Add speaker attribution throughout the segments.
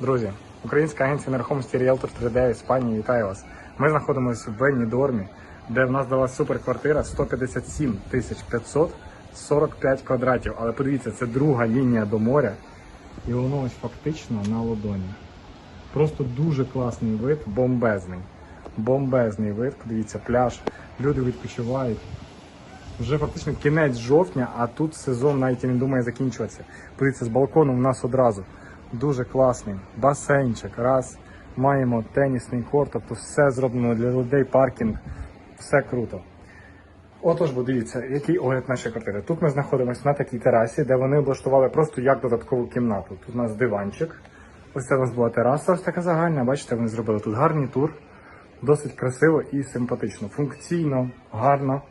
Speaker 1: Друзі, українська агенція нерухомості Realtor 3D Іспанії вітає вас. Ми знаходимося в Бенні-Дормі, де в нас дала суперквартира 157 тисяч 500, 45 квадратів. Але подивіться, це друга лінія до моря. І воно ось фактично на ладоні. Просто дуже класний вид, бомбезний. Бомбезний вид. Подивіться, пляж. Люди відпочивають. Вже фактично кінець жовтня, а тут сезон навіть і не думає закінчуватися. Подивіться, з балкону в нас одразу дуже класний басейнчик. Раз маємо тенісний корт, тобто все зроблено для людей, паркінг, все круто. Отож, бо дивіться, який огляд нашої квартири. Тут ми знаходимося на такій терасі, де вони облаштували просто як додаткову кімнату. Тут у нас диванчик. Ось це у нас була тераса, ось така загальна. Бачите, вони зробили тут гарний тур. Досить красиво і симпатично. Функційно, гарно.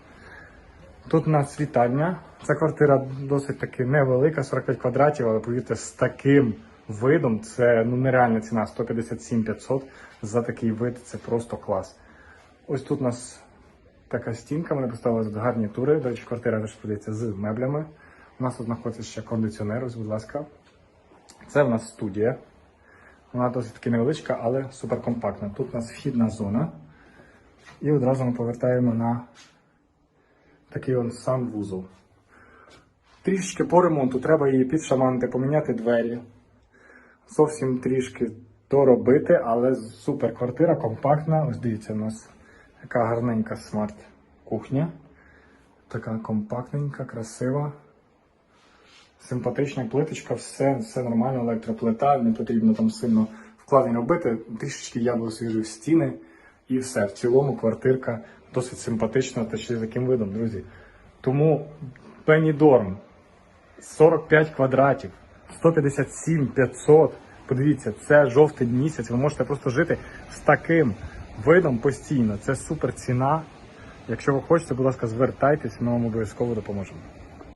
Speaker 1: Тут у нас вітальня. Ця квартира досить таки невелика, 45 квадратів, але повірте, з таким видом це ну, нереальна ціна 157 500 за такий вид. Це просто клас. Ось тут у нас така стінка, вони поставили тут гарні тури. До речі, квартира теж з меблями. У нас тут знаходиться ще кондиціонер, ось, будь ласка. Це в нас студія. Вона досить таки невеличка, але суперкомпактна. Тут у нас вхідна зона. І одразу ми повертаємо на такий он сам вузол. Трішечки по ремонту треба її підшаманити, поміняти двері. Зовсім трішки доробити, але супер квартира, компактна. Ось дивіться, у нас яка гарненька смарт-кухня. Така компактненька, красива. Симпатична плиточка, все, все нормально, електроплита, не потрібно там сильно вкладень робити. Трішечки я освіжив стіни і все. В цілому квартирка досить симпатична та ще з таким видом, друзі. Тому Dorm 45 квадратів, 157 500. Подивіться, це жовтий місяць. Ви можете просто жити з таким видом постійно. Це супер ціна. Якщо ви хочете, будь ласка, звертайтесь, ми вам обов'язково допоможемо.